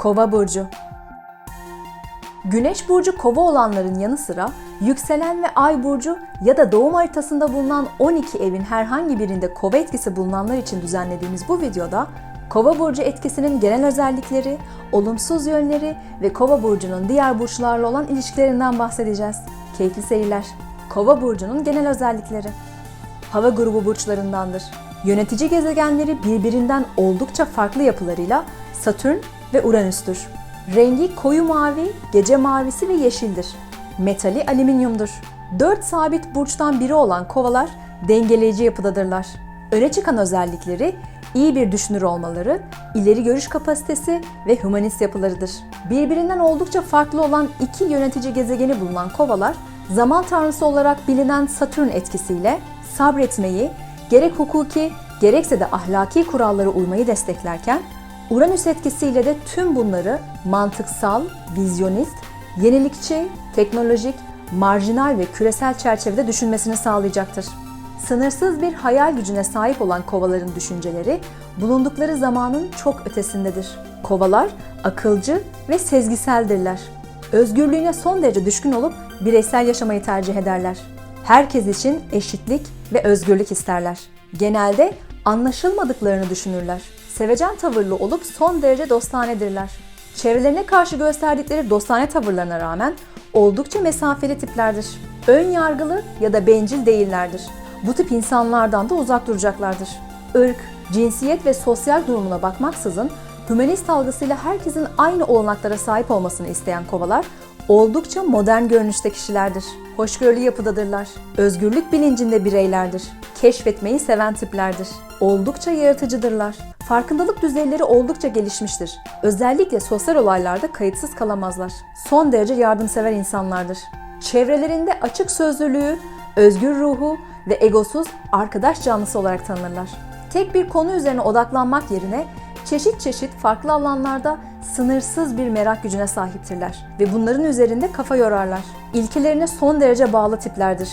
Kova burcu. Güneş burcu kova olanların yanı sıra yükselen ve ay burcu ya da doğum haritasında bulunan 12 evin herhangi birinde kova etkisi bulunanlar için düzenlediğimiz bu videoda kova burcu etkisinin genel özellikleri, olumsuz yönleri ve kova burcunun diğer burçlarla olan ilişkilerinden bahsedeceğiz. Keyifli seyirler. Kova burcunun genel özellikleri. Hava grubu burçlarındandır. Yönetici gezegenleri birbirinden oldukça farklı yapılarıyla Satürn ve Uranüs'tür. Rengi koyu mavi, gece mavisi ve yeşildir. Metali alüminyumdur. Dört sabit burçtan biri olan kovalar dengeleyici yapıdadırlar. Öne çıkan özellikleri iyi bir düşünür olmaları, ileri görüş kapasitesi ve humanist yapılarıdır. Birbirinden oldukça farklı olan iki yönetici gezegeni bulunan kovalar, zaman tanrısı olarak bilinen Satürn etkisiyle sabretmeyi, gerek hukuki gerekse de ahlaki kurallara uymayı desteklerken, Uranüs etkisiyle de tüm bunları mantıksal, vizyonist, yenilikçi, teknolojik, marjinal ve küresel çerçevede düşünmesini sağlayacaktır. Sınırsız bir hayal gücüne sahip olan kovaların düşünceleri bulundukları zamanın çok ötesindedir. Kovalar akılcı ve sezgiseldirler. Özgürlüğüne son derece düşkün olup bireysel yaşamayı tercih ederler. Herkes için eşitlik ve özgürlük isterler. Genelde anlaşılmadıklarını düşünürler. Sevecen tavırlı olup son derece dostanedirler. Çevrelerine karşı gösterdikleri dostane tavırlarına rağmen oldukça mesafeli tiplerdir. Ön yargılı ya da bencil değillerdir. Bu tip insanlardan da uzak duracaklardır. Irk, cinsiyet ve sosyal durumuna bakmaksızın hümanist algısıyla herkesin aynı olanaklara sahip olmasını isteyen kovalar oldukça modern görünüşte kişilerdir. Hoşgörülü yapıdadırlar. Özgürlük bilincinde bireylerdir. Keşfetmeyi seven tiplerdir. Oldukça yaratıcıdırlar. Farkındalık düzeyleri oldukça gelişmiştir. Özellikle sosyal olaylarda kayıtsız kalamazlar. Son derece yardımsever insanlardır. Çevrelerinde açık sözlülüğü, özgür ruhu ve egosuz arkadaş canlısı olarak tanınırlar. Tek bir konu üzerine odaklanmak yerine çeşit çeşit farklı alanlarda sınırsız bir merak gücüne sahiptirler ve bunların üzerinde kafa yorarlar. İlkelerine son derece bağlı tiplerdir.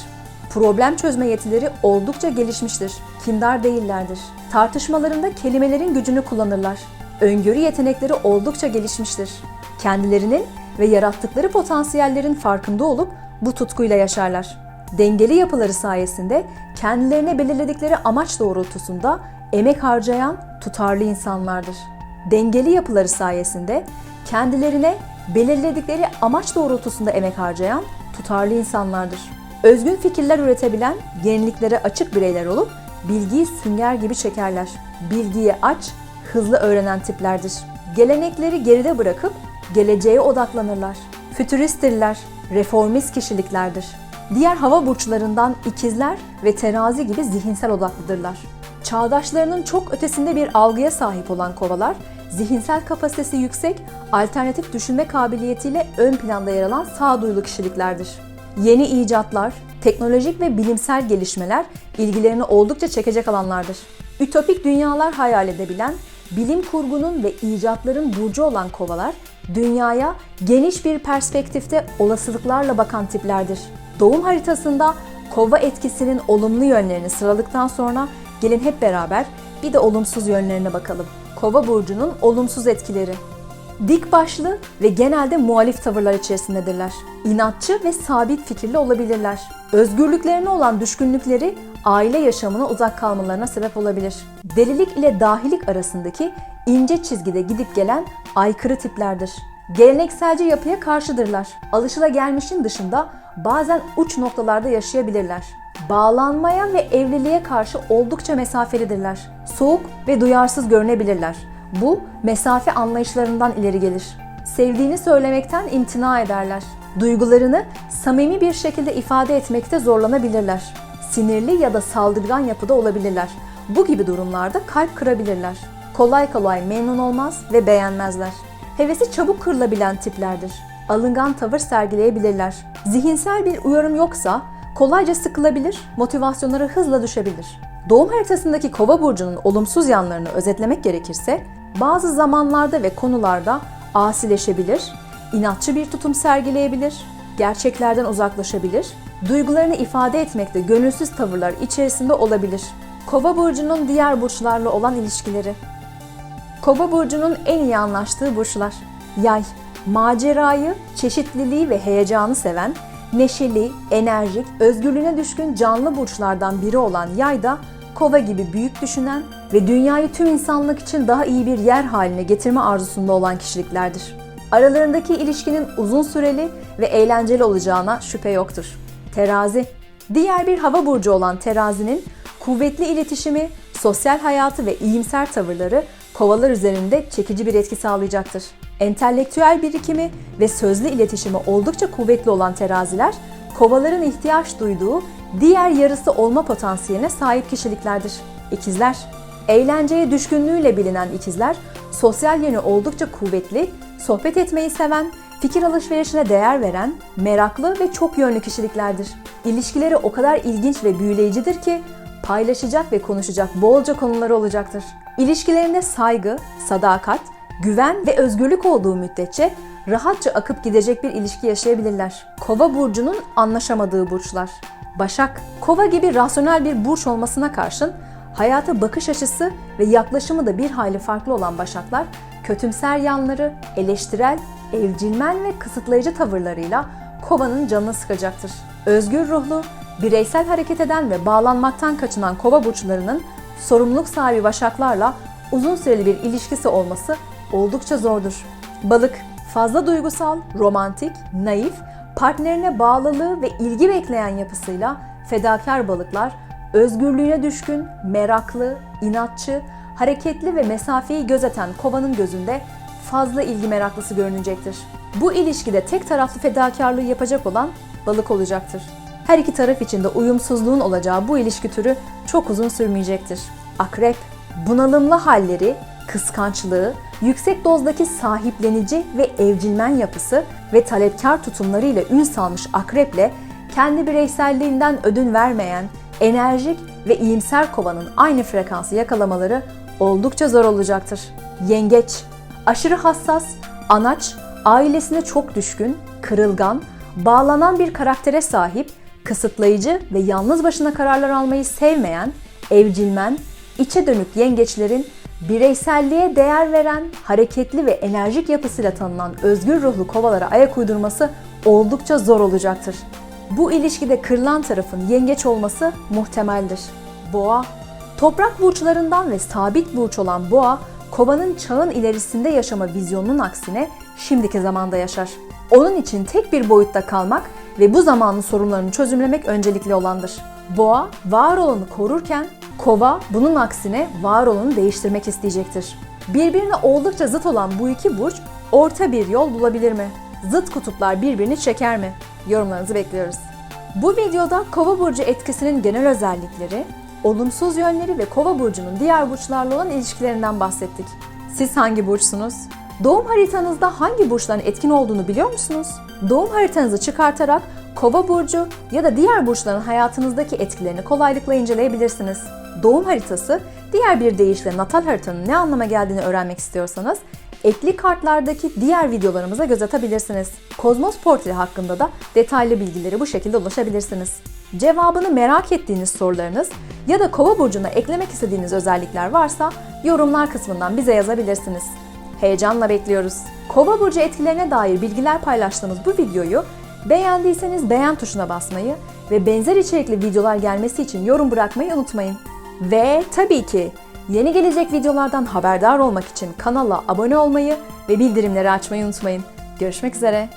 Problem çözme yetileri oldukça gelişmiştir. Kindar değillerdir. Tartışmalarında kelimelerin gücünü kullanırlar. Öngörü yetenekleri oldukça gelişmiştir. Kendilerinin ve yarattıkları potansiyellerin farkında olup bu tutkuyla yaşarlar. Dengeli yapıları sayesinde kendilerine belirledikleri amaç doğrultusunda emek harcayan tutarlı insanlardır. Dengeli yapıları sayesinde kendilerine belirledikleri amaç doğrultusunda emek harcayan tutarlı insanlardır. Özgün fikirler üretebilen, yeniliklere açık bireyler olup bilgiyi sünger gibi çekerler. Bilgiye aç, hızlı öğrenen tiplerdir. Gelenekleri geride bırakıp geleceğe odaklanırlar. Fütüristtirler, reformist kişiliklerdir. Diğer hava burçlarından ikizler ve terazi gibi zihinsel odaklıdırlar. Çağdaşlarının çok ötesinde bir algıya sahip olan kovalar, zihinsel kapasitesi yüksek, alternatif düşünme kabiliyetiyle ön planda yer alan sağduyulu kişiliklerdir. Yeni icatlar, teknolojik ve bilimsel gelişmeler ilgilerini oldukça çekecek alanlardır. Ütopik dünyalar hayal edebilen, bilim kurgunun ve icatların burcu olan kovalar, dünyaya geniş bir perspektifte olasılıklarla bakan tiplerdir. Doğum haritasında kova etkisinin olumlu yönlerini sıraladıktan sonra gelin hep beraber bir de olumsuz yönlerine bakalım. Kova burcunun olumsuz etkileri. Dik başlı ve genelde muhalif tavırlar içerisindedirler. İnatçı ve sabit fikirli olabilirler. Özgürlüklerine olan düşkünlükleri aile yaşamına uzak kalmalarına sebep olabilir. Delilik ile dahilik arasındaki ince çizgide gidip gelen aykırı tiplerdir. Gelenekselci yapıya karşıdırlar. Alışılagelmişin dışında bazen uç noktalarda yaşayabilirler. Bağlanmaya ve evliliğe karşı oldukça mesafelidirler. Soğuk ve duyarsız görünebilirler. Bu mesafe anlayışlarından ileri gelir. Sevdiğini söylemekten imtina ederler. Duygularını samimi bir şekilde ifade etmekte zorlanabilirler. Sinirli ya da saldırgan yapıda olabilirler. Bu gibi durumlarda kalp kırabilirler. Kolay kolay memnun olmaz ve beğenmezler. Hevesi çabuk kırılabilen tiplerdir. Alıngan tavır sergileyebilirler. Zihinsel bir uyarım yoksa kolayca sıkılabilir, motivasyonları hızla düşebilir. Doğum haritasındaki kova burcunun olumsuz yanlarını özetlemek gerekirse, bazı zamanlarda ve konularda asileşebilir, inatçı bir tutum sergileyebilir, gerçeklerden uzaklaşabilir, duygularını ifade etmekte gönülsüz tavırlar içerisinde olabilir. Kova burcunun diğer burçlarla olan ilişkileri. Kova burcunun en iyi anlaştığı burçlar. Yay, macerayı, çeşitliliği ve heyecanı seven, neşeli, enerjik, özgürlüğüne düşkün canlı burçlardan biri olan yay da kova gibi büyük düşünen ve dünyayı tüm insanlık için daha iyi bir yer haline getirme arzusunda olan kişiliklerdir. Aralarındaki ilişkinin uzun süreli ve eğlenceli olacağına şüphe yoktur. Terazi Diğer bir hava burcu olan terazinin kuvvetli iletişimi, sosyal hayatı ve iyimser tavırları kovalar üzerinde çekici bir etki sağlayacaktır. Entelektüel birikimi ve sözlü iletişimi oldukça kuvvetli olan teraziler, kovaların ihtiyaç duyduğu diğer yarısı olma potansiyeline sahip kişiliklerdir. İkizler Eğlenceye düşkünlüğüyle bilinen ikizler, sosyal yönü oldukça kuvvetli, sohbet etmeyi seven, fikir alışverişine değer veren, meraklı ve çok yönlü kişiliklerdir. İlişkileri o kadar ilginç ve büyüleyicidir ki paylaşacak ve konuşacak bolca konuları olacaktır. İlişkilerinde saygı, sadakat, güven ve özgürlük olduğu müddetçe rahatça akıp gidecek bir ilişki yaşayabilirler. Kova burcunun anlaşamadığı burçlar. Başak, Kova gibi rasyonel bir burç olmasına karşın hayata bakış açısı ve yaklaşımı da bir hayli farklı olan Başaklar, kötümser yanları, eleştirel, evcilmen ve kısıtlayıcı tavırlarıyla Kova'nın canını sıkacaktır. Özgür ruhlu, bireysel hareket eden ve bağlanmaktan kaçınan Kova burçlarının sorumluluk sahibi Başaklarla uzun süreli bir ilişkisi olması oldukça zordur. Balık, fazla duygusal, romantik, naif, partnerine bağlılığı ve ilgi bekleyen yapısıyla fedakar balıklar özgürlüğüne düşkün, meraklı, inatçı, hareketli ve mesafeyi gözeten kovanın gözünde fazla ilgi meraklısı görünecektir. Bu ilişkide tek taraflı fedakarlığı yapacak olan balık olacaktır. Her iki taraf için de uyumsuzluğun olacağı bu ilişki türü çok uzun sürmeyecektir. Akrep, bunalımlı halleri, kıskançlığı, yüksek dozdaki sahiplenici ve evcilmen yapısı ve talepkar tutumlarıyla ün salmış akreple kendi bireyselliğinden ödün vermeyen, enerjik ve iyimser kovanın aynı frekansı yakalamaları oldukça zor olacaktır. Yengeç, aşırı hassas, anaç, ailesine çok düşkün, kırılgan, bağlanan bir karaktere sahip, kısıtlayıcı ve yalnız başına kararlar almayı sevmeyen, evcilmen, içe dönük yengeçlerin bireyselliğe değer veren, hareketli ve enerjik yapısıyla tanınan özgür ruhlu kovalara ayak uydurması oldukça zor olacaktır. Bu ilişkide kırılan tarafın yengeç olması muhtemeldir. Boğa, toprak burçlarından ve sabit burç olan boğa, kovanın çağın ilerisinde yaşama vizyonunun aksine şimdiki zamanda yaşar. Onun için tek bir boyutta kalmak ve bu zamanın sorunlarını çözümlemek öncelikli olandır. Boğa, var olanı korurken kova bunun aksine var olanı değiştirmek isteyecektir. Birbirine oldukça zıt olan bu iki burç orta bir yol bulabilir mi? Zıt kutuplar birbirini çeker mi? Yorumlarınızı bekliyoruz. Bu videoda Kova burcu etkisinin genel özellikleri, olumsuz yönleri ve Kova burcunun diğer burçlarla olan ilişkilerinden bahsettik. Siz hangi burçsunuz? Doğum haritanızda hangi burçların etkin olduğunu biliyor musunuz? Doğum haritanızı çıkartarak Kova burcu ya da diğer burçların hayatınızdaki etkilerini kolaylıkla inceleyebilirsiniz. Doğum haritası, diğer bir deyişle natal haritanın ne anlama geldiğini öğrenmek istiyorsanız ekli kartlardaki diğer videolarımıza göz atabilirsiniz. Kozmos portre hakkında da detaylı bilgileri bu şekilde ulaşabilirsiniz. Cevabını merak ettiğiniz sorularınız ya da Kova burcuna eklemek istediğiniz özellikler varsa yorumlar kısmından bize yazabilirsiniz. Heyecanla bekliyoruz. Kova burcu etkilerine dair bilgiler paylaştığımız bu videoyu beğendiyseniz beğen tuşuna basmayı ve benzer içerikli videolar gelmesi için yorum bırakmayı unutmayın. Ve tabii ki yeni gelecek videolardan haberdar olmak için kanala abone olmayı ve bildirimleri açmayı unutmayın. Görüşmek üzere.